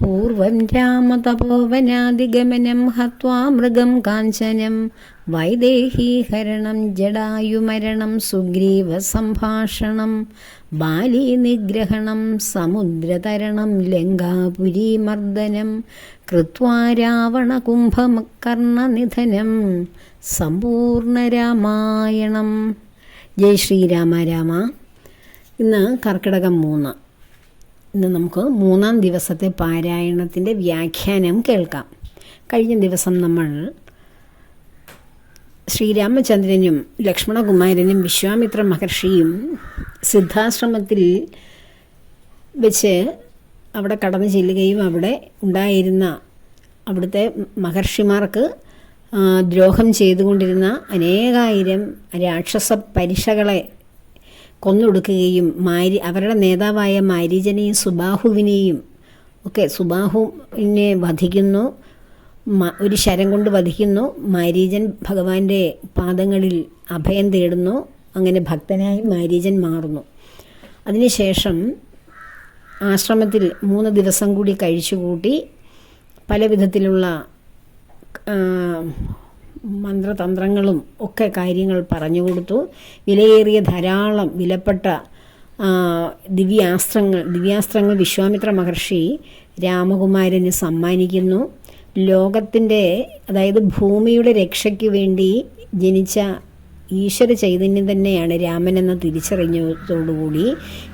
പൂർവം രാമതപോവനാദിഗമനം ഹത്വാ മൃഗം കാഞ്ചനം വൈദേഹീഹരണം ജടായുമരണം സുഗ്രീവ സംഭാഷണം ബാലീ നിഗ്രഹണം സമുദ്രതരണം ലങ്കാപുരീമർദ്ദനം കൃത്വാ രാവണകുംഭകർണനിധനം സമ്പൂർണരാമായണം ജയ് ശ്രീരാമ രാമ. ഇന്ന് കർക്കിടകം മൂന്ന്. ഇന്ന് നമുക്ക് മൂന്നാം ദിവസത്തെ പാരായണത്തിന്റെ വ്യാഖ്യാനം കേൾക്കാം. കഴിഞ്ഞ ദിവസം നമ്മൾ ശ്രീരാമചന്ദ്രനും ലക്ഷ്മണകുമാരനും വിശ്വാമിത്ര മഹർഷിയും സിദ്ധാശ്രമത്തിൽ വെച്ച് അവിടെ കടന്നു ചെല്ലുകയും അവിടെ ഉണ്ടായിരുന്ന അവിടുത്തെ മഹർഷിമാർക്ക് ദ്രോഹം ചെയ്തുകൊണ്ടിരുന്ന അനേകായിരം രാക്ഷസ പരിഷകളെ കൊന്നൊടുക്കുകയും മാരി അവരുടെ നേതാവായ മാരീജനെയും സുബാഹുവിനെയും ഒക്കെ സുബാഹുവിനെ വധിക്കുന്നു ഒരു ശരം കൊണ്ട് വധിക്കുന്നു. മാരീജൻ ഭഗവാന്റെ പാദങ്ങളിൽ അഭയം തേടുന്നു. അങ്ങനെ ഭക്തനായി മാരീജൻ മാറുന്നു. അതിനുശേഷം ആശ്രമത്തിൽ മൂന്ന് ദിവസം കൂടി കഴിച്ചുകൂട്ടി പല വിധത്തിലുള്ള മന്ത്രതന്ത്രങ്ങളും ഒക്കെ കാര്യങ്ങൾ പറഞ്ഞു കൊടുത്തു. വിലയേറിയ ധാരാളം വിലപ്പെട്ട ദിവ്യാസ്ത്രങ്ങൾ ദിവ്യാസ്ത്രങ്ങൾ വിശ്വാമിത്ര മഹർഷി രാമകുമാരന് സമ്മാനിക്കുന്നു. ലോകത്തിന്റെ അതായത് ഭൂമിയുടെ രക്ഷയ്ക്ക് വേണ്ടി ജനിച്ച ഈശ്വര ചൈതന്യം തന്നെയാണ് രാമൻ എന്ന തിരിച്ചറിഞ്ഞതോടുകൂടി.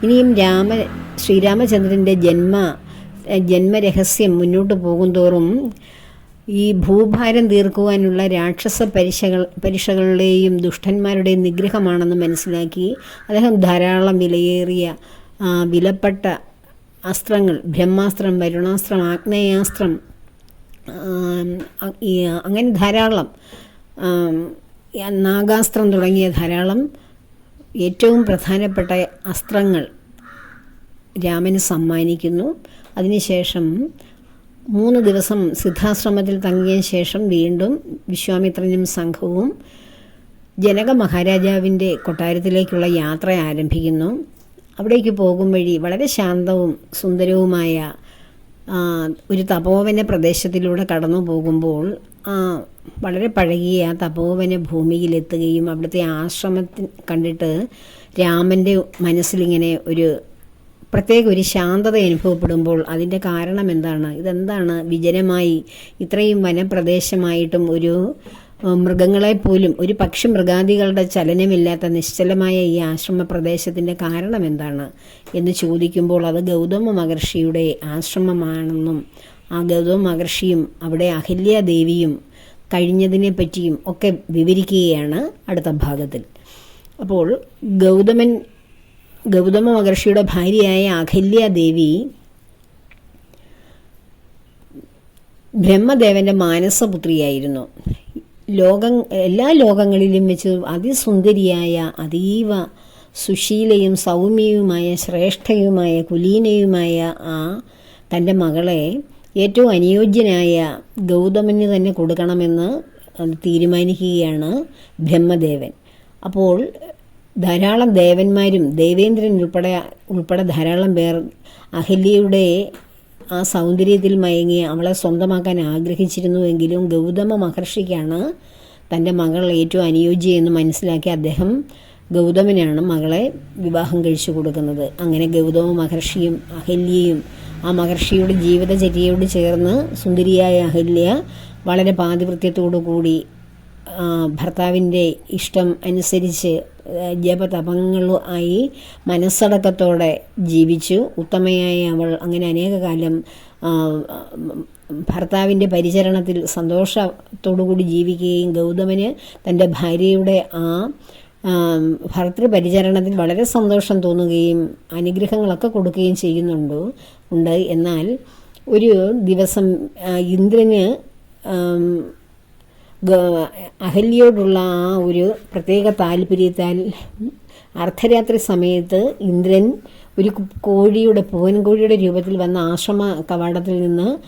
ഇനിയും രാമ ശ്രീരാമചന്ദ്രന്റെ ജന്മ ജന്മരഹസ്യം മുന്നോട്ട് പോകുന്തോറും ഈ ഭൂഭാരം തീർക്കുവാനുള്ള രാക്ഷസ പരിശകൾ പരീക്ഷകളുടെയും ദുഷ്ടന്മാരുടെയും നിഗ്രഹമാണെന്ന് മനസ്സിലാക്കി അദ്ദേഹം ധാരാളം വിലയേറിയ വിലപ്പെട്ട അസ്ത്രങ്ങൾ ബ്രഹ്മാസ്ത്രം വരുണാസ്ത്രം ആഗ്നേയാസ്ത്രം അങ്ങനെ ധാരാളം നാഗാസ്ത്രം തുടങ്ങിയ ധാരാളം ഏറ്റവും പ്രധാനപ്പെട്ട അസ്ത്രങ്ങൾ രാമന് സമ്മാനിക്കുന്നു. അതിനുശേഷം മൂന്ന് ദിവസം സിദ്ധാശ്രമത്തിൽ തങ്ങിയ ശേഷം വീണ്ടും വിശ്വാമിത്രനും സംഘവും ജനക മഹാരാജാവിന്റെ കൊട്ടാരത്തിലേക്കുള്ള യാത്ര ആരംഭിക്കുന്നു. അവിടേക്ക് പോകും വഴി വളരെ ശാന്തവും സുന്ദരവുമായ ഒരു തപോവന പ്രദേശത്തിലൂടെ കടന്നു പോകുമ്പോൾ വളരെ പഴകിയ തപോവന ഭൂമിയിലെത്തുകയും അവിടുത്തെ ആശ്രമത്തിൽ കണ്ടിട്ട് രാമന്റെ മനസ്സിലിങ്ങനെ ഒരു പ്രത്യേക ഒരു ശാന്തത അനുഭവപ്പെടുമ്പോൾ അതിന്റെ കാരണം എന്താണ്? ഇതെന്താണ് വിജനമായി ഇത്രയും വനപ്രദേശമായിട്ടും ഒരു മൃഗങ്ങളെപ്പോലും മൃഗങ്ങളെ പോലും ഒരു പക്ഷി മൃഗാദികളുടെ ചലനമില്ലാത്ത നിശ്ചലമായ ഈ ആശ്രമ പ്രദേശത്തിന്റെ കാരണം എന്താണ്? എന്ന് ചോദിക്കുമ്പോൾ അത് ഗൗതമ മഹർഷിയുടെ ആശ്രമമാണെന്നും ആ ഗൗതമ മഹർഷിയും അവിടെ അഹല്യാദേവിയും കഴിഞ്ഞതിനെ പറ്റിയും ഒക്കെ വിവരിക്കുകയാണ് അടുത്ത ഭാഗത്തിൽ. അപ്പോൾ ഗൗതമൻ ഗൗതമ മഹർഷിയുടെ ഭാര്യയായ ദേവി ബ്രഹ്മദേവന്റെ മാനസപുത്രിയായിരുന്നു. ലോകം എല്ലാ ലോകങ്ങളിലും വെച്ച് അതിസുന്ദരിയായ അതീവ സുശീലയും സൗമ്യയുമായ ശ്രേഷ്ഠയുമായ കുലീനയുമായ ആ തന്റെ മകളെ ഏറ്റവും അനുയോജ്യനായ ഗൗതമന് തന്നെ കൊടുക്കണമെന്ന് തീരുമാനിക്കുകയാണ് ബ്രഹ്മദേവൻ. അപ്പോൾ ധാരാളം ദേവന്മാരും ദേവേന്ദ്രൻ ഉൾപ്പെടെ ഉൾപ്പെടെ ധാരാളം പേർ അഹല്യയുടെ ആ സൗന്ദര്യത്തിൽ മയങ്ങി അവളെ സ്വന്തമാക്കാൻ ആഗ്രഹിച്ചിരുന്നുവെങ്കിലും ഗൗതമ മഹർഷിക്കാണ് തന്റെ മകൾ ഏറ്റവും അനുയോജ്യമെന്ന് മനസ്സിലാക്കി അദ്ദേഹം ഗൗതമനാണ് മകളെ വിവാഹം കഴിച്ചു കൊടുക്കുന്നത്. അങ്ങനെ ഗൗതമ മഹർഷിയും അഹല്യയും ആ മഹർഷിയുടെ ജീവിതചര്യയോട് ചേർന്ന് സുന്ദരിയായ അഹല്യ വളരെ പാതിവൃത്യത്തോടു കൂടി ഭർത്താവിന്റെ ഇഷ്ടം അനുസരിച്ച് ജപതപങ്ങളും ആയി മനസ്സടക്കത്തോടെ ജീവിച്ചു. ഉത്തമയായി അവൾ അങ്ങനെ അനേക കാലം ആ, ഭർത്താവിന്റെ പരിചരണത്തിൽ സന്തോഷത്തോടുകൂടി ജീവിക്കുകയും ഗൗതമന് തന്റെ ഭാര്യയുടെ ആ ഭർത്തൃ ഭർത്തൃപരിചരണത്തിൽ വളരെ സന്തോഷം തോന്നുകയും അനുഗ്രഹങ്ങളൊക്കെ കൊടുക്കുകയും ചെയ്യുന്നുണ്ട് ഉണ്ട്. എന്നാൽ ഒരു ദിവസം ഇന്ദ്രന് അഹല്യയോടുള്ള ആ ഒരു പ്രത്യേക താല്പര്യത്താൽ അർദ്ധരാത്രി സമയത്ത് ഇന്ദ്രൻ ഒരു കോഴിയുടെ പൂവൻ കോഴിയുടെ രൂപത്തിൽ വന്ന ആശ്രമ കവാടത്തിൽ നിന്ന്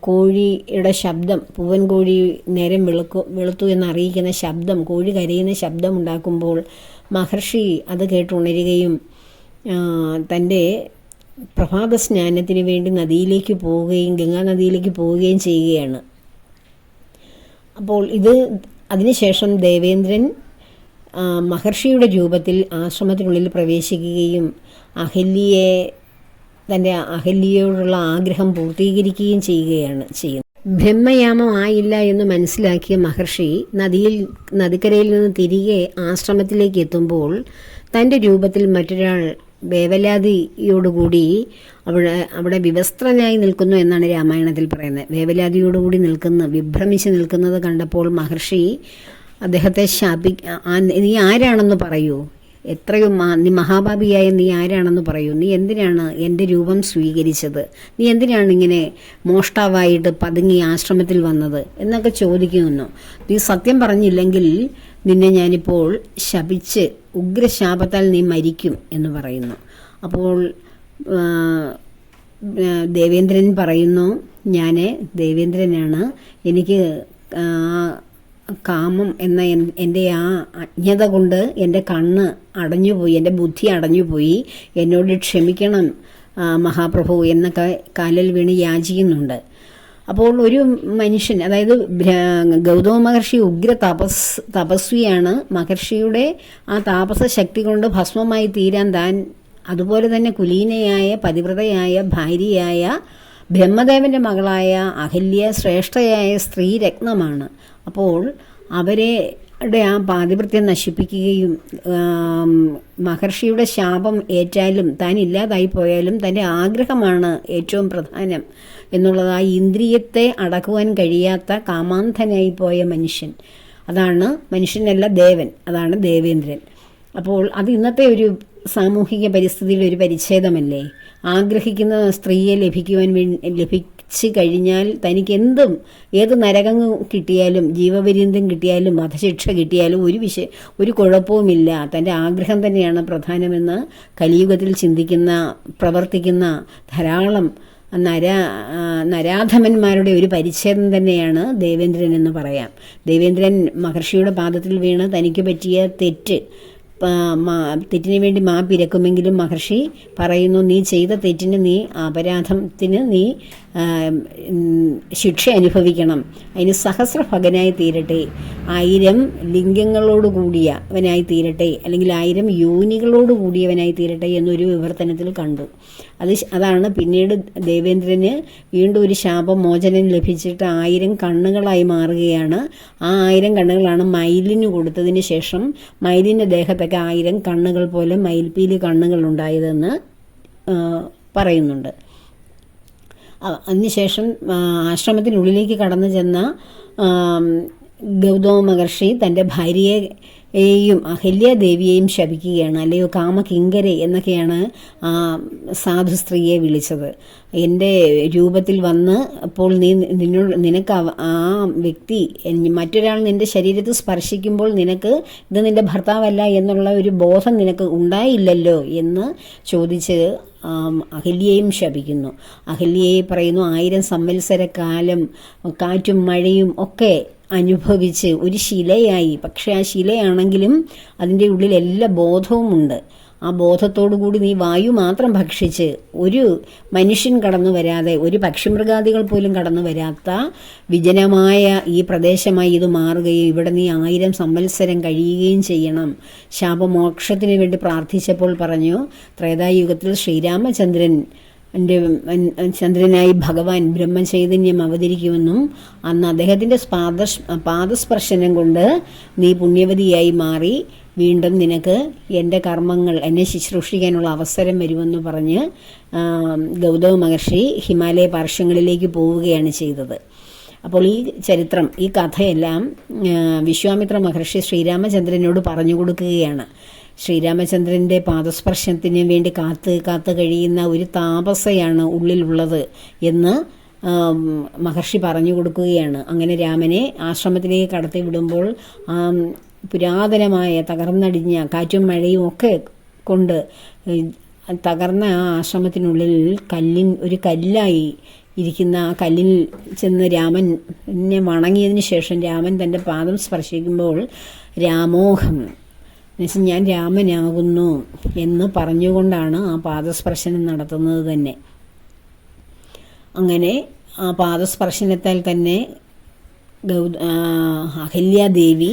കോഴിയുടെ ശബ്ദം പൂവൻ കോഴി നേരം വെളുക്കു വെളുത്തു എന്നറിയിക്കുന്ന ശബ്ദം കോഴി കരയുന്ന ശബ്ദം ഉണ്ടാക്കുമ്പോൾ മഹർഷി അത് കേട്ടുണരുകയും തന്റെ പ്രഭാത സ്നാനത്തിന് വേണ്ടി നദിയിലേക്ക് പോവുകയും ഗംഗാ നദിയിലേക്ക് പോവുകയും ചെയ്യുകയാണ്. അപ്പോൾ ഇത് അതിനുശേഷം ദേവേന്ദ്രൻ മഹർഷിയുടെ രൂപത്തിൽ ആശ്രമത്തിനുള്ളിൽ പ്രവേശിക്കുകയും അഹല്യയെ തന്റെ അഹല്യയോടുള്ള ആഗ്രഹം പൂർത്തീകരിക്കുകയും ചെയ്യുകയാണ് ചെയ്യുന്നത് ബ്രഹ്മയാമം ആയില്ല എന്ന് മനസ്സിലാക്കിയ മഹർഷി നദിയിൽ നദിക്കരയിൽ നിന്ന് തിരികെ ആശ്രമത്തിലേക്ക് എത്തുമ്പോൾ തന്റെ രൂപത്തിൽ മറ്റൊരാൾ വേവലാതിയോടുകൂടി അവിടെ അവിടെ വിവസ്ത്രനായി നിൽക്കുന്നു എന്നാണ് രാമായണത്തിൽ പറയുന്നത്. വേവലാതിയോടുകൂടി നിൽക്കുന്ന വിഭ്രമിച്ച് നിൽക്കുന്നത് കണ്ടപ്പോൾ മഹർഷി അദ്ദേഹത്തെ ശാപി നീ ആരാണെന്ന് പറയൂ. എത്രയും നീ മഹാഭാപിയായ നീ ആരാണെന്ന് പറയൂ. നീ എന്തിനാണ് എന്റെ രൂപം സ്വീകരിച്ചത്? നീ എന്തിനാണ് ഇങ്ങനെ മോഷ്ടാവായിട്ട് പതുങ്ങി ആശ്രമത്തിൽ വന്നത്? എന്നൊക്കെ ചോദിക്കുന്നു. നീ സത്യം പറഞ്ഞില്ലെങ്കിൽ നിന്നെ ഞാനിപ്പോൾ ശപിച്ച് ഉഗ്രശാപത്താൽ നീ മരിക്കും എന്ന് പറയുന്നു. അപ്പോൾ ദേവേന്ദ്രൻ പറയുന്നു ഞാൻ ദേവേന്ദ്രനാണ്. എനിക്ക് കാമം എന്ന എന്റെ ആ അജ്ഞത കൊണ്ട് എന്റെ കണ്ണ് അടഞ്ഞുപോയി എന്റെ ബുദ്ധി അടഞ്ഞുപോയി. എന്നോട് ക്ഷമിക്കണം മഹാപ്രഭു എന്നൊക്കെ കാലിൽ വീണ് യാചിക്കുന്നുണ്ട്. അപ്പോൾ ഒരു മനുഷ്യൻ അതായത് ഗൗതമ മഹർഷി ഉഗ്ര തപസ് തപസ്വിയാണ്. മഹർഷിയുടെ ആ താപസ ശക്തി കൊണ്ട് ഭസ്മമായി തീരാൻ താൻ അതുപോലെ തന്നെ കുലീനയായ പതിവ്രതയായ ഭാര്യയായ ബ്രഹ്മദേവന്റെ മകളായ അഹല്യ ശ്രേഷ്ഠയായ സ്ത്രീ സ്ത്രീരത്നമാണ് അപ്പോൾ അവരെ ആ പാതിവൃത്യം നശിപ്പിക്കുകയും മഹർഷിയുടെ ശാപം ഏറ്റാലും താൻ ഇല്ലാതായി പോയാലും തന്റെ ആഗ്രഹമാണ് ഏറ്റവും പ്രധാനം. എന്നുള്ളത് ആ ഇന്ദ്രിയത്തെ അടക്കുവാൻ കഴിയാത്ത കാമാന്ധനായി പോയ മനുഷ്യൻ. അതാണ് മനുഷ്യനല്ല ദേവൻ അതാണ് ദേവേന്ദ്രൻ. അപ്പോൾ അത് ഇന്നത്തെ ഒരു സാമൂഹിക പരിസ്ഥിതിയിൽ ഒരു പരിച്ഛേദമല്ലേ? ആഗ്രഹിക്കുന്ന സ്ത്രീയെ ലഭിക്കുവാൻ ലഭിച്ചു കഴിഞ്ഞാൽ തനിക്ക് എന്തും ഏത് നരകം കിട്ടിയാലും ജീവപര്യന്തം കിട്ടിയാലും വധശിക്ഷ കിട്ടിയാലും ഒരു വിഷയ ഒരു കുഴപ്പവുമില്ല. തന്റെ ആഗ്രഹം തന്നെയാണ് പ്രധാനമെന്ന് കലിയുഗത്തിൽ ചിന്തിക്കുന്ന പ്രവർത്തിക്കുന്ന ധാരാളം നര നരാധമന്മാരുടെ ഒരു പരിച്ഛേദം തന്നെയാണ് ദേവേന്ദ്രൻ എന്ന് പറയാം. ദേവേന്ദ്രൻ മഹർഷിയുടെ പാദത്തിൽ വീണ് തനിക്ക് പറ്റിയ തെറ്റ് തെറ്റിന് വേണ്ടി മാപ്പിരക്കുമെങ്കിലും മഹർഷി പറയുന്നു നീ ചെയ്ത തെറ്റിന് നീ അപരാധത്തിന് നീ ശിക്ഷ അനുഭവിക്കണം. അതിന് സഹസ്രഭകനായി തീരട്ടെ. ആയിരം ലിംഗങ്ങളോട് കൂടിയവനായി തീരട്ടെ. അല്ലെങ്കിൽ ആയിരം യോനികളോട് കൂടിയവനായി തീരട്ടെ എന്നൊരു വിവർത്തനത്തിൽ കണ്ടു. അത് അതാണ് പിന്നീട് ദേവേന്ദ്രന് വീണ്ടും ഒരു ശാപമോചനം ലഭിച്ചിട്ട് ആയിരം കണ്ണുകളായി മാറുകയാണ്. ആ ആയിരം കണ്ണുകളാണ് മയിലിന് കൊടുത്തതിന് ശേഷം മയിലിന്റെ ദേഹത്തൊക്കെ ആയിരം കണ്ണുകൾ പോലെ മയിൽപ്പീലി കണ്ണുകൾ ഉണ്ടായതെന്ന് പറയുന്നുണ്ട്. അതിനുശേഷം ആശ്രമത്തിനുള്ളിലേക്ക് കടന്നു ചെന്ന ഗൗതമ മഹർഷി തന്റെ ഭാര്യയെയും അഹല്യാദേവിയെയും ശപിക്കുകയാണ്. അല്ലയോ കാമകിങ്കരെ എന്നൊക്കെയാണ് ആ സാധു സ്ത്രീയെ വിളിച്ചത്. എന്റെ രൂപത്തിൽ വന്ന് അപ്പോൾ നീ നിന്നോട് നിനക്ക് ആ വ്യക്തി മറ്റൊരാൾ നിന്റെ ശരീരത്തിൽ സ്പർശിക്കുമ്പോൾ നിനക്ക് ഇത് നിന്റെ ഭർത്താവല്ല എന്നുള്ള ഒരു ബോധം നിനക്ക് ഉണ്ടായില്ലല്ലോ എന്ന് ചോദിച്ച് അഹല്യയും ശപിക്കുന്നു. അഹല്യയെ പറയുന്നു ആയിരം സംവത്സര കാലം കാറ്റും മഴയും ഒക്കെ അനുഭവിച്ച് ഒരു ശിലയായി. പക്ഷേ ആ ശിലയാണെങ്കിലും അതിന്റെ ഉള്ളിൽ എല്ലാ ബോധവുമുണ്ട് ആ ബോധത്തോടു കൂടി നീ വായു മാത്രം ഭക്ഷിച്ച് ഒരു മനുഷ്യൻ കടന്നു വരാതെ ഒരു പക്ഷിമൃഗാദികൾ പോലും കടന്നു വരാത്ത വിജനമായ ഈ പ്രദേശമായി ഇത് മാറുകയും ഇവിടെ നീ ആയിരം സംവത്സരം കഴിയുകയും ചെയ്യണം. ശാപമോക്ഷത്തിന് വേണ്ടി പ്രാർത്ഥിച്ചപ്പോൾ പറഞ്ഞു ത്രേതായുഗത്തിൽ ശ്രീരാമചന്ദ്രൻ എന്റെ ചന്ദ്രനായി ഭഗവാൻ ബ്രഹ്മചൈതന്യം അവതരിക്കുമെന്നും അന്ന് അദ്ദേഹത്തിന്റെ പാദ പാദസ്പർശനം കൊണ്ട് നീ പുണ്യവതിയായി മാറി വീണ്ടും നിനക്ക് എന്റെ കർമ്മങ്ങൾ എന്നെ ശുശ്രൂഷിക്കാനുള്ള അവസരം വരുമെന്ന് പറഞ്ഞ് ഗൗതമ മഹർഷി ഹിമാലയ പാർശ്വങ്ങളിലേക്ക് പോവുകയാണ് ചെയ്തത്. അപ്പോൾ ഈ ചരിത്രം ഈ കഥയെല്ലാം വിശ്വാമിത്ര മഹർഷി ശ്രീരാമചന്ദ്രനോട് പറഞ്ഞു കൊടുക്കുകയാണ്. ശ്രീരാമചന്ദ്രന്റെ പാദസ്പർശത്തിന് വേണ്ടി കാത്ത് കാത്ത് കഴിയുന്ന ഒരു താപസയാണ് ഉള്ളിലുള്ളത് എന്ന് മഹർഷി പറഞ്ഞു കൊടുക്കുകയാണ്. അങ്ങനെ രാമനെ ആശ്രമത്തിലേക്ക് കടത്തി വിടുമ്പോൾ പുരാതനമായ തകർന്നടിഞ്ഞ കാറ്റും മഴയും ഒക്കെ കൊണ്ട് തകർന്ന ആ ആശ്രമത്തിനുള്ളിൽ കല്ലിൻ ഒരു കല്ലായി ഇരിക്കുന്ന ആ കല്ലിൽ ചെന്ന് രാമനെ വണങ്ങിയതിന് ശേഷം രാമൻ തന്റെ പാദം സ്പർശിക്കുമ്പോൾ രാമോഹം എന്നുവെച്ചാൽ ഞാൻ രാമനാകുന്നു എന്ന് പറഞ്ഞുകൊണ്ടാണ് ആ പാദസ്പർശനം നടത്തുന്നത് തന്നെ. അങ്ങനെ ആ പാദസ്പർശനത്താൽ തന്നെ ഗൗ ആ, അഹല്യാദേവി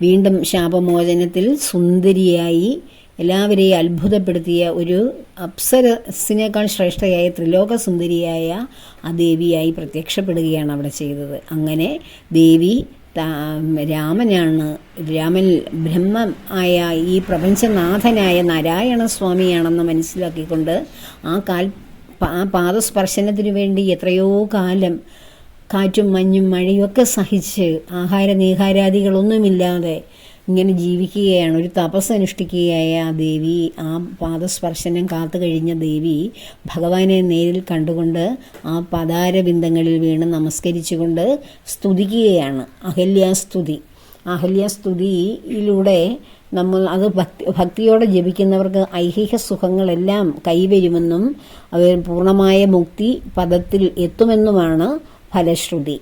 വീണ്ടും ശാപമോചനത്തിൽ സുന്ദരിയായി എല്ലാവരെയും അത്ഭുതപ്പെടുത്തിയ ഒരു അപ്സരസിനേക്കാൾ ശ്രേഷ്ഠയായ ത്രിലോക സുന്ദരിയായ ആ ദേവിയായി പ്രത്യക്ഷപ്പെടുകയാണ് അവിടെ ചെയ്തത്. അങ്ങനെ ദേവി രാമനാണ്. രാമൻ ബ്രഹ്മം ആയ ഈ പ്രപഞ്ചനാഥനായ നാരായണ സ്വാമിയാണെന്ന് മനസ്സിലാക്കിക്കൊണ്ട് ആ കാൽ ആ പാദസ്പർശനത്തിനു വേണ്ടി എത്രയോ കാലം കാറ്റും മഞ്ഞും മഴയൊക്കെ സഹിച്ച് ആഹാര നീഹാരാദികളൊന്നുമില്ലാതെ ഇങ്ങനെ ജീവിക്കുകയാണ്. ഒരു തപസ് അനുഷ്ഠിക്കുകയായ ആ ദേവി ആ പാദസ്പർശനം കാത്തു കഴിഞ്ഞ ദേവി ഭഗവാനെ നേരിൽ കണ്ടുകൊണ്ട് ആ പതാരബിന്ദങ്ങളിൽ വീണ് നമസ്കരിച്ചുകൊണ്ട് സ്തുതിക്കുകയാണ്. അഹല്യാസ്തുതി. അഹല്യാസ്തുതിയിലൂടെ നമ്മൾ അത് ഭക്തി ഭക്തിയോടെ ജപിക്കുന്നവർക്ക് ഐഹിക സുഖങ്ങളെല്ലാം കൈവരുമെന്നും അവർ പൂർണമായ മുക്തി പദത്തിൽ എത്തുമെന്നുമാണ് ഫലശ്രുതി.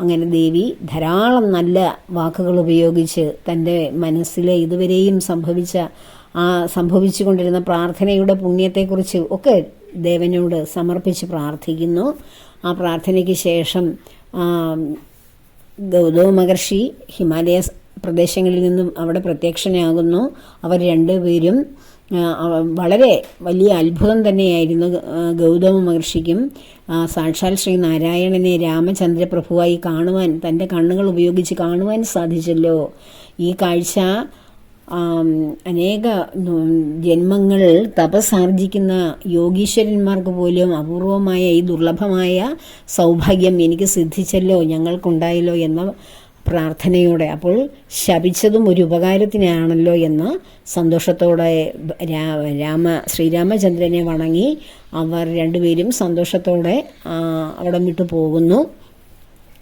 അങ്ങനെ ദേവി ധാരാളം നല്ല വാക്കുകൾ ഉപയോഗിച്ച് തന്റെ മനസ്സിലെ ഇതുവരെയും സംഭവിച്ച ആ സംഭവിച്ചുകൊണ്ടിരുന്ന പ്രാർത്ഥനയുടെ പുണ്യത്തെക്കുറിച്ച് ഒക്കെ ദേവനോട് സമർപ്പിച്ച് പ്രാർത്ഥിക്കുന്നു. ആ പ്രാർത്ഥനയ്ക്ക് ശേഷം ഗൗതമ മഹർഷി ഹിമാലയ പ്രദേശങ്ങളിൽ നിന്നും അവിടെ പ്രത്യക്ഷനാകുന്നു. അവർ രണ്ടുപേരും വളരെ വലിയ അത്ഭുതം തന്നെയായിരുന്നു ഗൗതമ മഹർഷിക്കും സാക്ഷാൽ ശ്രീ നാരായണനെ രാമചന്ദ്രപ്രഭുവായി കാണുവാൻ തന്റെ കണ്ണുകൾ ഉപയോഗിച്ച് കാണുവാൻ സാധിച്ചല്ലോ. ഈ കാഴ്ച അനേക ജന്മങ്ങൾ തപസ്സാർജിക്കുന്ന യോഗീശ്വരന്മാർക്ക് പോലും അപൂർവമായ ഈ ദുർലഭമായ സൗഭാഗ്യം എനിക്ക് സിദ്ധിച്ചല്ലോ ഞങ്ങൾക്കുണ്ടായല്ലോ എന്ന പ്രാർത്ഥനയോടെ. അപ്പോൾ ശപിച്ചതും ഒരു ഉപകാരത്തിനാണല്ലോ എന്ന് സന്തോഷത്തോടെ രാമ ശ്രീരാമചന്ദ്രനെ വണങ്ങി അവർ രണ്ടുപേരും സന്തോഷത്തോടെ അവിടം വിട്ടു പോകുന്നു.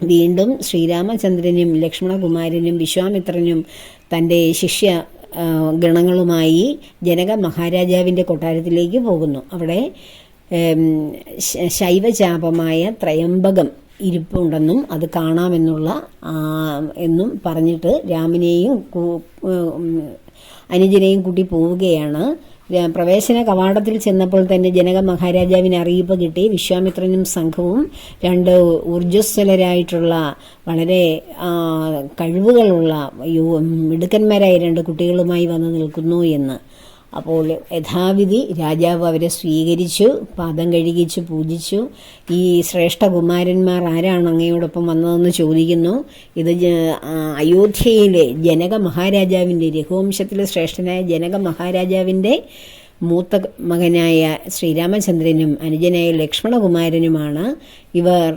വീണ്ടും ശ്രീരാമചന്ദ്രനും ലക്ഷ്മണകുമാരനും വിശ്വാമിത്രനും തന്റെ ശിഷ്യ ഗണങ്ങളുമായി ജനക മഹാരാജാവിന്റെ കൊട്ടാരത്തിലേക്ക് പോകുന്നു. അവിടെ ശൈവചാപമായ ത്രയംബകം ഇരിപ്പുണ്ടെന്നും അത് കാണാമെന്നുള്ള എന്നും പറഞ്ഞിട്ട് രാമനെയും അനുജനെയും കൂട്ടി പോവുകയാണ്. പ്രവേശന കവാടത്തിൽ ചെന്നപ്പോൾ തന്നെ ജനക മഹാരാജാവിന് അറിയിപ്പ് കിട്ടി. വിശ്വാമിത്രനും സംഘവും രണ്ട് ഊർജസ്വലരായിട്ടുള്ള വളരെ കഴിവുകളുള്ള മിടുക്കന്മാരായ രണ്ട് കുട്ടികളുമായി വന്നു നിൽക്കുന്നു എന്ന്. അപ്പോൾ യഥാവിധി രാജാവ് അവരെ സ്വീകരിച്ചു പാദം കഴുകിച്ചു പൂജിച്ചു. ഈ ശ്രേഷ്ഠ ശ്രേഷ്ഠകുമാരന്മാർ ആരാണ് അങ്ങയോടൊപ്പം വന്നതെന്ന് ചോദിക്കുന്നു. ഇത് അയോധ്യയിലെ ജനക മഹാരാജാവിന്റെ രഘുവംശത്തിലെ ശ്രേഷ്ഠനായ ജനക മഹാരാജാവിന്റെ മൂത്ത മകനായ ശ്രീരാമചന്ദ്രനും അനുജനായ ലക്ഷ്മണകുമാരനുമാണ് ഇവർ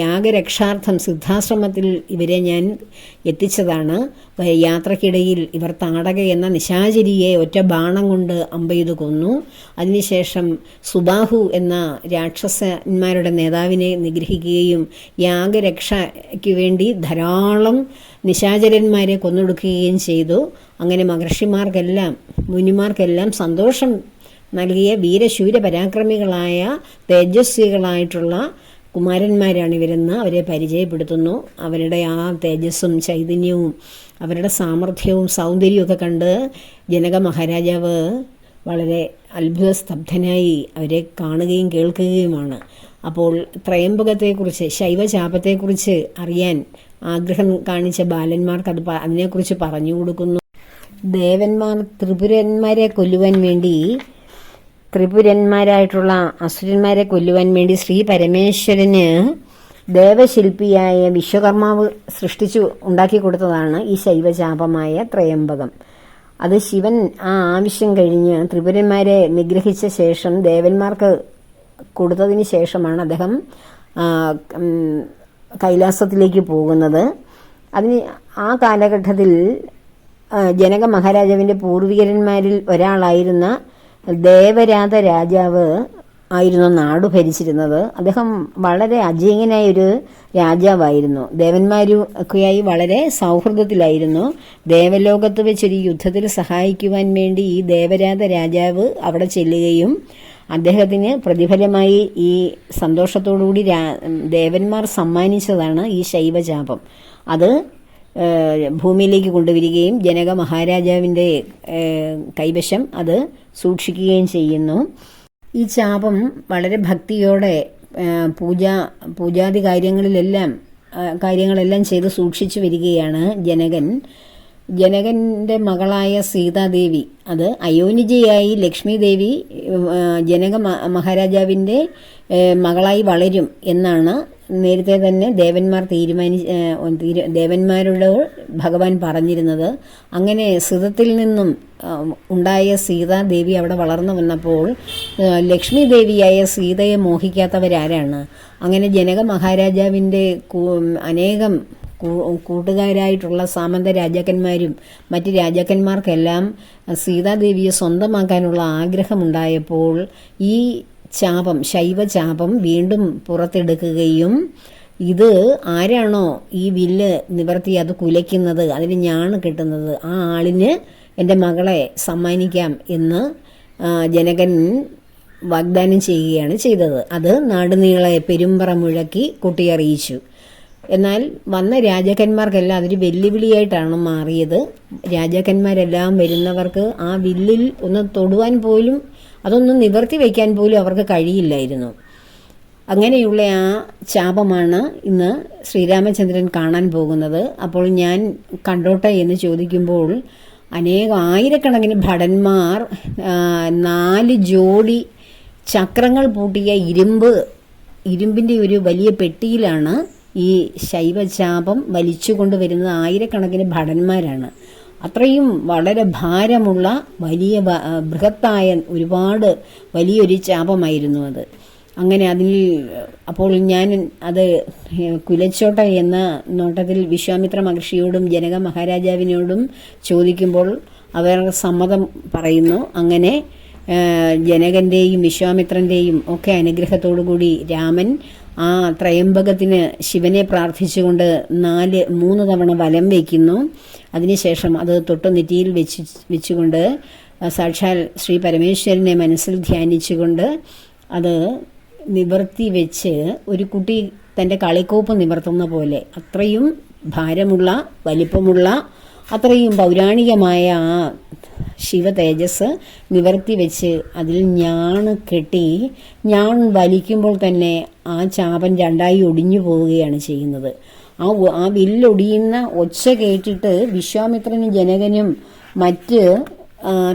യാഗരക്ഷാർത്ഥം സിദ്ധാശ്രമത്തിൽ ഇവരെ ഞാൻ എത്തിച്ചതാണ്. യാത്രക്കിടയിൽ ഇവർ താടക എന്ന നിശാചരിയെ ഒറ്റ ബാണം കൊണ്ട് അമ്പെയ്ത് കൊന്നു. അതിനുശേഷം സുബാഹു എന്ന രാക്ഷസന്മാരുടെ നേതാവിനെ നിഗ്രഹിക്കുകയും യാഗരക്ഷയ്ക്ക് വേണ്ടി ധാരാളം നിശാചരന്മാരെ കൊന്നൊടുക്കുകയും ചെയ്തു. അങ്ങനെ മഹർഷിമാർക്കെല്ലാം മുനിമാർക്കെല്ലാം സന്തോഷം നൽകിയ വീരശൂര പരാക്രമികളായ തേജസ്വികളായിട്ടുള്ള കുമാരന്മാരാണ് ഇവരെന്ന് അവരെ പരിചയപ്പെടുത്തുന്നു. അവരുടെ ആ തേജസ്സും ചൈതന്യവും അവരുടെ സാമർഥ്യവും സൗന്ദര്യവും കണ്ട് ജനക മഹാരാജാവ് വളരെ അത്ഭുത സ്തബ്ധനായി അവരെ കാണുകയും കേൾക്കുകയുമാണ്. അപ്പോൾ ത്രയംബകത്തെക്കുറിച്ച് ശൈവശാപത്തെക്കുറിച്ച് അറിയാൻ ആഗ്രഹം കാണിച്ച ബാലന്മാർക്ക് അത് അതിനെക്കുറിച്ച് പറഞ്ഞു കൊടുക്കുന്നു. ദേവന്മാർ ത്രിപുരന്മാരെ കൊല്ലുവാൻ വേണ്ടി ത്രിപുരന്മാരായിട്ടുള്ള അസുരന്മാരെ കൊല്ലുവാൻ വേണ്ടി ശ്രീ പരമേശ്വരന് ദേവശില്പിയായ വിശ്വകർമാവ് സൃഷ്ടിച്ചു ഉണ്ടാക്കി കൊടുത്തതാണ് ഈ ശൈവചാപമായ ത്രയംബകം. അത് ശിവൻ ആ ആവശ്യം കഴിഞ്ഞ് ത്രിപുരന്മാരെ നിഗ്രഹിച്ച ശേഷം ദേവന്മാർക്ക് കൊടുത്തതിന് ശേഷമാണ് അദ്ദേഹം കൈലാസത്തിലേക്ക് പോകുന്നത്. അതിന് ആ കാലഘട്ടത്തിൽ ജനക മഹാരാജാവിന്റെ പൂർവികരന്മാരിൽ ഒരാളായിരുന്ന ദേവരാധ രാജാവ് ആയിരുന്നു നാട് ഭരിച്ചിരുന്നത്. അദ്ദേഹം വളരെ അജയ്യനായ ഒരു രാജാവായിരുന്നു. ദേവന്മാരും ഒക്കെയായി വളരെ സൗഹൃദത്തിലായിരുന്നു. ദേവലോകത്ത് വെച്ചൊരു യുദ്ധത്തിൽ സഹായിക്കുവാൻ വേണ്ടി ഈ ദേവരാധ രാജാവ് അവിടെ ചെല്ലുകയും അദ്ദേഹത്തിന് പ്രതിഫലമായി ഈ സന്തോഷത്തോടുകൂടി ദേവന്മാർ സമ്മാനിച്ചതാണ് ഈ ശൈവചാപം അത് ഭൂമിയിലേക്ക് കൊണ്ടുവരികയും ജനക മഹാരാജാവിന്റെ കൈവശം അത് സൂക്ഷിക്കുകയും ചെയ്യുന്നു. ഈ ചാപം വളരെ ഭക്തിയോടെ പൂജ പൂജാതി കാര്യങ്ങളിലെല്ലാം കാര്യങ്ങളെല്ലാം ചെയ്ത് സൂക്ഷിച്ചു വരികയാണ് ജനകൻ. ജനകന്റെ മകളായ സീതാദേവി അത് അയോനിജയായി ലക്ഷ്മി ദേവി ജനക മഹാരാജാവിന്റെ മകളായി വളരും എന്നാണ് നേരത്തെ തന്നെ ദേവന്മാർ തീരുമാനി ദേവന്മാരുടെ ഭഗവാൻ പറഞ്ഞിരുന്നത്. അങ്ങനെ സുതത്തിൽ നിന്നും ഉണ്ടായ സീതാദേവി അവിടെ വളർന്നു വന്നപ്പോൾ ലക്ഷ്മി ദേവിയായ സീതയെ മോഹിക്കാത്തവരാരാണ്. അങ്ങനെ ജനക മഹാരാജാവിന്റെ അനേകം കൂട്ടുകാരായിട്ടുള്ള സാമന്ത രാജാക്കന്മാരും മറ്റ് രാജാക്കന്മാർക്കെല്ലാം സീതാദേവിയെ സ്വന്തമാക്കാനുള്ള ആഗ്രഹമുണ്ടായപ്പോൾ ഈ ചാപം ശൈവചാപം വീണ്ടും പുറത്തെടുക്കുകയും ഇത് ആരാണോ ഈ വില്ല് നിവർത്തി അത് കുലയ്ക്കുന്നത് അതിന് ഞാണ് കിട്ടുന്നത് ആ ആളിന് എന്റെ മകളെ സമ്മാനിക്കാം എന്ന് ജനകൻ വാഗ്ദാനം ചെയ്യുകയാണ് ചെയ്തത്. അത് നാടുനീളെ പെരുമ്പറ മുഴക്കി കുട്ടിയറിയിച്ചു എന്നാൽ വന്ന രാജാക്കന്മാർക്കെല്ലാം അതൊരു വെല്ലുവിളിയായിട്ടാണ് മാറിയത്. രാജാക്കന്മാരെല്ലാം വരുന്നവർക്ക് ആ വില്ലിൽ ഒന്ന് തൊടുവാൻ പോലും അതൊന്നും നിവർത്തി വയ്ക്കാൻ പോലും അവർക്ക് കഴിയില്ലായിരുന്നു. അങ്ങനെയുള്ള ആ ശാപമാണ് ഇന്ന് ശ്രീരാമചന്ദ്രൻ കാണാൻ പോകുന്നത്. അപ്പോൾ ഞാൻ കണ്ടോട്ടെ എന്ന് ചോദിക്കുമ്പോൾ അനേകം ആയിരക്കണക്കിന് ഭടന്മാർ നാല് ജോഡി ചക്രങ്ങൾ പൂട്ടിയ ഇരുമ്പ് ഇരുമ്പിന്റെ ഒരു വലിയ പെട്ടിയിലാണ് ഈ ശൈവശാപം വലിച്ചു കൊണ്ടുവരുന്നത് ആയിരക്കണക്കിന് ഭടന്മാരാണ്. അത്രയും വളരെ ഭാരമുള്ള വലിയ ബൃഹത്തായ ഒരുപാട് വലിയൊരു ചാപമായിരുന്നു അത്. അങ്ങനെ അതിൽ അപ്പോൾ ഞാൻ അത് കുലച്ചോട്ട എന്ന നോട്ടത്തിൽ വിശ്വാമിത്ര മഹർഷിയോടും ജനക മഹാരാജാവിനോടും ചോദിക്കുമ്പോൾ അവർ സമ്മതം പറയുന്നു. അങ്ങനെ ജനകന്റെയും വിശ്വാമിത്രന്റെയും ഒക്കെ അനുഗ്രഹത്തോടു കൂടി രാമൻ ആ ത്രയംബകത്തിന് ശിവനെ പ്രാർത്ഥിച്ചുകൊണ്ട് നാല് മൂന്ന് തവണ വലം വയ്ക്കുന്നു. അതിനുശേഷം അത് തൊട്ടുനെറ്റിയിൽ വെച്ച് വെച്ചുകൊണ്ട് സാക്ഷാൽ ശ്രീ പരമേശ്വരനെ മനസ്സിൽ ധ്യാനിച്ചുകൊണ്ട് അത് നിവർത്തി വെച്ച് ഒരു കുട്ടി തന്റെ കളിക്കോപ്പ് നിവർത്തുന്ന പോലെ അത്രയും ഭാരമുള്ള വലിപ്പമുള്ള അത്രയും പൗരാണികമായ ആ ശിവ തേജസ് നിവർത്തി വെച്ച് അതിൽ ഞാണ് കെട്ടി ഞാൻ വലിക്കുമ്പോൾ തന്നെ ആ ചാപൻ രണ്ടായി ഒടിഞ്ഞു പോവുകയാണ് ചെയ്യുന്നത്. ആ ആ വില്ലൊടിയുന്ന ഒച്ച കേട്ടിട്ട് വിശ്വാമിത്രനും ജനകനും മറ്റ്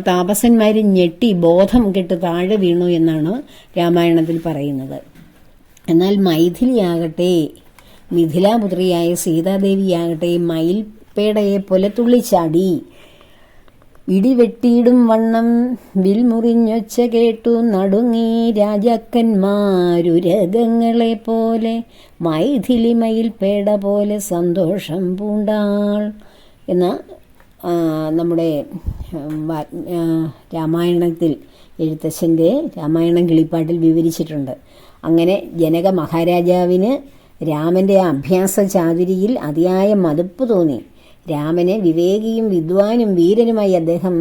താപസന്മാർ ഞെട്ടി ബോധം കെട്ട് താഴെ വീണു എന്നാണ് രാമായണത്തിൽ പറയുന്നത്. എന്നാൽ മൈഥിലിയാകട്ടെ മിഥിലാപുത്രിയായ സീതാദേവിയാകട്ടെ മയിൽപേടയെ പോലെ തുള്ളിച്ചാടി. ഇടിവെട്ടിയിടും വണ്ണം. വിൽമുറിഞ്ഞൊച്ച കേട്ടു നടുങ്ങി രാജാക്കന്മാരുരകങ്ങളെ പോലെ. മൈഥിലി മയിൽപേട പോലെ സന്തോഷം പൂണ്ടാൾ. എന്ന നമ്മുടെ രാമായണത്തിൽ എഴുത്തച്ഛന്റെ രാമായണം കിളിപ്പാട്ടിൽ വിവരിച്ചിട്ടുണ്ട്. അങ്ങനെ ജനക മഹാരാജാവിന് രാമന്റെ അഭ്യാസ ചാതുരിയിൽ അതിയായ മതിപ്പ് തോന്നി. രാമനെ വിവേകിയും വിദ്വാനും വീരനുമായി അദ്ദേഹം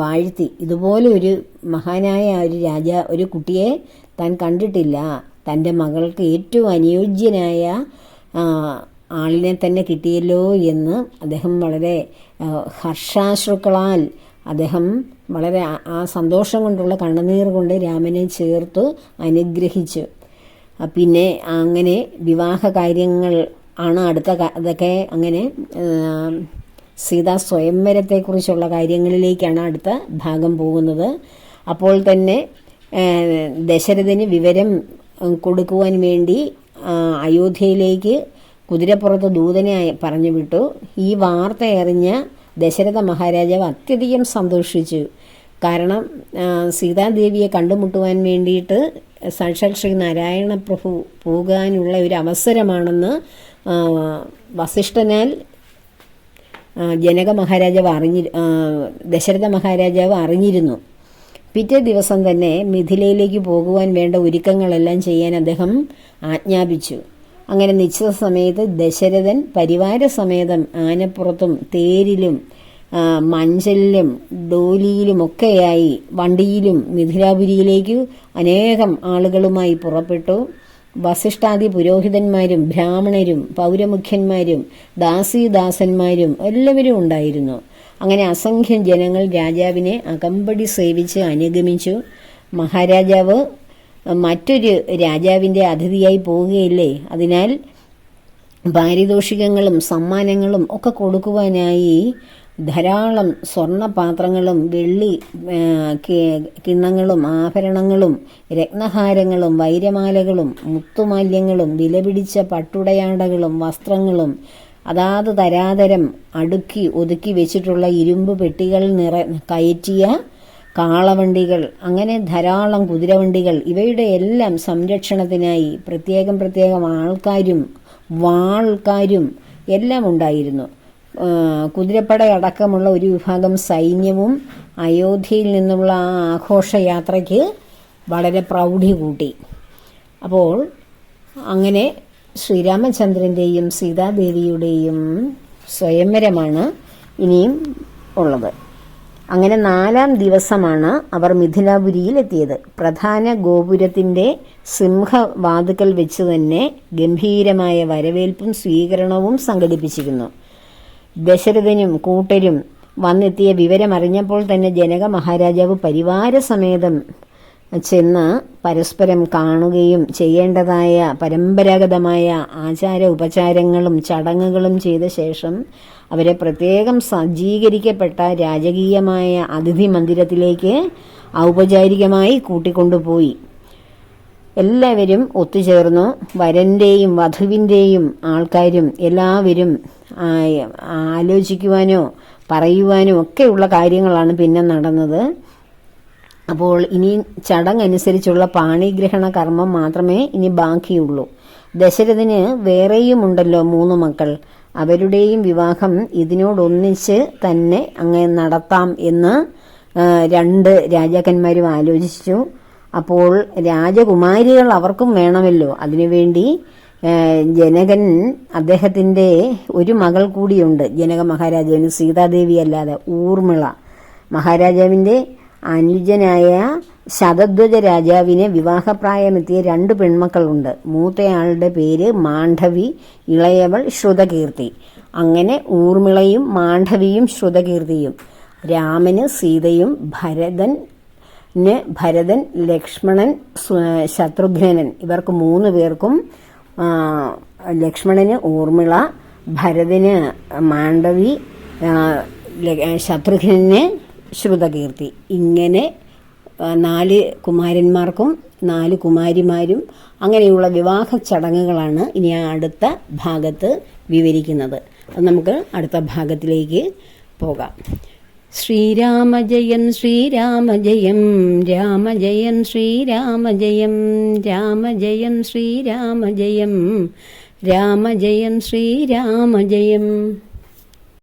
വാഴ്ത്തി. ഇതുപോലെ ഒരു മഹാനായ ഒരു രാജ ഒരു കുട്ടിയെ താൻ കണ്ടിട്ടില്ല. തന്റെ മകൾക്ക് ഏറ്റവും അനുയോജ്യനായ ആളിനെ തന്നെ കിട്ടിയല്ലോ എന്ന് അദ്ദേഹം വളരെ ഹർഷാശ്രുക്കളാൽ അദ്ദേഹം വളരെ ആ സന്തോഷം കൊണ്ടുള്ള കണ്ണുനീർ കൊണ്ട് രാമനെ ചേർത്ത് അനുഗ്രഹിച്ചു. പിന്നെ അങ്ങനെ വിവാഹ കാര്യങ്ങൾ ആണ് അടുത്ത അതൊക്കെ അങ്ങനെ സീതാ സ്വയംവരത്തെക്കുറിച്ചുള്ള കാര്യങ്ങളിലേക്കാണ് അടുത്ത ഭാഗം പോകുന്നത്. അപ്പോൾ തന്നെ ദശരഥന് വിവരം കൊടുക്കുവാൻ വേണ്ടി അയോധ്യയിലേക്ക് കുതിരപ്പുറത്ത് ദൂതനെ പറഞ്ഞു വിട്ടു. ഈ വാർത്ത അറിഞ്ഞ ദശരഥ മഹാരാജാവ് അത്യധികം സന്തോഷിച്ചു. കാരണം സീതാദേവിയെ കണ്ടുമുട്ടുവാൻ വേണ്ടിയിട്ട് സാക്ഷാൽ ശ്രീ നാരായണ പ്രഭു പോകാനുള്ള ഒരു അവസരമാണെന്ന് വസിഷ്ഠനാൽ ജനക മഹാരാജാവ് അറിഞ്ഞി ദശരഥ മഹാരാജാവ് അറിഞ്ഞിരുന്നു. പിറ്റേ ദിവസം തന്നെ മിഥിലയിലേക്ക് പോകുവാൻ വേണ്ട ഒരുക്കങ്ങളെല്ലാം ചെയ്യാൻ അദ്ദേഹം ആജ്ഞാപിച്ചു. അങ്ങനെ നിശ്ചിത സമയത്ത് ദശരഥൻ പരിവാര സമേതം ആനപ്പുറത്തും തേരിലും മഞ്ചലിലും ഡോലിയിലുമൊക്കെയായി വണ്ടിയിലും മിഥിലാപുരിയിലേക്ക് അനേകം ആളുകളുമായി പുറപ്പെട്ടു. വസിഷ്ഠാദി പുരോഹിതന്മാരും ബ്രാഹ്മണരും പൗരമുഖ്യന്മാരും ദാസീദാസന്മാരും എല്ലാവരും ഉണ്ടായിരുന്നു. അങ്ങനെ അസംഖ്യം ജനങ്ങൾ രാജാവിനെ അകമ്പടി സേവിച്ച് അനുഗമിച്ചു. മഹാരാജാവ് മറ്റൊരു രാജാവിന്റെ അതിഥിയായി പോവുകയില്ലേ? അതിനാൽ പാരിതോഷികങ്ങളും സമ്മാനങ്ങളും ഒക്കെ കൊടുക്കുവാനായി ധാരാളം സ്വർണപാത്രങ്ങളും വെള്ളി കിണ്ണങ്ങളും ആഭരണങ്ങളും രത്നഹാരങ്ങളും വൈരമാലകളും മുത്തുമാല്യങ്ങളും വിലപിടിച്ച പട്ടുടയാടകളും വസ്ത്രങ്ങളും അതാത് തരാതരം അടുക്കി ഒതുക്കി വെച്ചിട്ടുള്ള ഇരുമ്പ് പെട്ടികൾ നിറ കയറ്റിയ കാളവണ്ടികൾ അങ്ങനെ ധാരാളം കുതിരവണ്ടികൾ ഇവയുടെ എല്ലാം സംരക്ഷണത്തിനായി പ്രത്യേകം പ്രത്യേകം ആൾക്കാരും വാൾക്കാരും എല്ലാം ഉണ്ടായിരുന്നു. ആ, കുതിരപ്പട അടക്കമുള്ള ഒരു വിഭാഗം സൈന്യവും അയോധ്യയിൽ നിന്നുള്ള ആ ആഘോഷയാത്രയ്ക്ക് വളരെ പ്രൗഢി കൂട്ടി. അപ്പോൾ അങ്ങനെ ശ്രീരാമചന്ദ്രന്റെയും സീതാദേവിയുടെയും സ്വയംവരമാണ് ഇനിയും ഉള്ളത്. അങ്ങനെ നാലാം ദിവസമാണ് അവർ മിഥിലാപുരിയിൽ എത്തിയത് പ്രധാന ഗോപുരത്തിന്റെ സിംഹവാതുക്കൽ വെച്ച് തന്നെ ഗംഭീരമായ വരവേൽപ്പും സ്വീകരണവും സംഘടിപ്പിച്ചിരുന്നു. ദശരഥനും കൂട്ടരും വന്നെത്തിയ വിവരമറിഞ്ഞപ്പോൾ തന്നെ ജനക മഹാരാജാവ് പരിവാരസമേതം ചെന്ന് പരസ്പരം കാണുകയും ചെയ്യേണ്ടതായ പരമ്പരാഗതമായ ആചാര ഉപചാരങ്ങളും ചടങ്ങുകളും ചെയ്ത ശേഷം അവരെ പ്രത്യേകം സജ്ജീകരിക്കപ്പെട്ട രാജകീയമായ അതിഥി മന്ദിരത്തിലേക്ക് ഔപചാരികമായി കൂട്ടിക്കൊണ്ടുപോയി. എല്ലാവരും ഒത്തുചേർന്നു. വരന്റെയും വധുവിന്റെയും ആൾക്കാരും എല്ലാവരും ആലോചിക്കുവാനോ പറയുവാനോ ഒക്കെയുള്ള കാര്യങ്ങളാണ് പിന്നെ നടന്നത്. അപ്പോൾ ഇനി ചടങ്ങനുസരിച്ചുള്ള പാണിഗ്രഹണ കർമ്മം മാത്രമേ ഇനി ബാക്കിയുള്ളൂ. ദശരഥന് വേറെയും ഉണ്ടല്ലോ മൂന്ന് മക്കൾ. അവരുടെയും വിവാഹം ഇതിനോടൊന്നിച്ച് തന്നെ അങ്ങനെ നടത്താം എന്ന് രണ്ട് രാജാക്കന്മാരും ആലോചിച്ചു. അപ്പോൾ രാജകുമാരികൾ അവർക്കും വേണമല്ലോ. അതിനുവേണ്ടി ജനകൻ അദ്ദേഹത്തിന്റെ ഒരു മകൾ കൂടിയുണ്ട്. ജനക മഹാരാജാവിന് സീതാദേവി അല്ലാതെ ഊർമിള. മഹാരാജാവിന്റെ അനുജനായ ശതധ്വജ രാജാവിന് വിവാഹപ്രായമെത്തിയ രണ്ട് പെൺമക്കളുണ്ട്. മൂത്തയാളുടെ പേര് മാണ്ഡവി ഇളയവൾ ശ്രുതകീർത്തി. അങ്ങനെ ഊർമിളയും മാണ്ഡവിയും ശ്രുതകീർത്തിയും രാമന് സീതയും ഭരതൻ ഭരതൻ ലക്ഷ്മണൻ ശത്രുഘ്നൻ ഇവർക്ക് മൂന്ന് പേർക്കും ലക്ഷ്മണന് ഊർമിള ഭരതന് മാണ്ഡവി ശത്രുഘ്നന് ശ്രുതകീർത്തി. ഇങ്ങനെ നാല് കുമാരന്മാർക്കും നാല് കുമാരിമാരും അങ്ങനെയുള്ള വിവാഹ ചടങ്ങുകളാണ് ഇനി അടുത്ത ഭാഗത്ത് വിവരിക്കുന്നത്. അത് നമുക്ക് അടുത്ത ഭാഗത്തിലേക്ക് പോകാം. ശ്രീരാമജയം ശ്രീരാമജയം ശ്രീരാമ ജയം രാമജയം ശ്രീരാമജയം ശ്രീരാമ ശ്രീരാമജയം.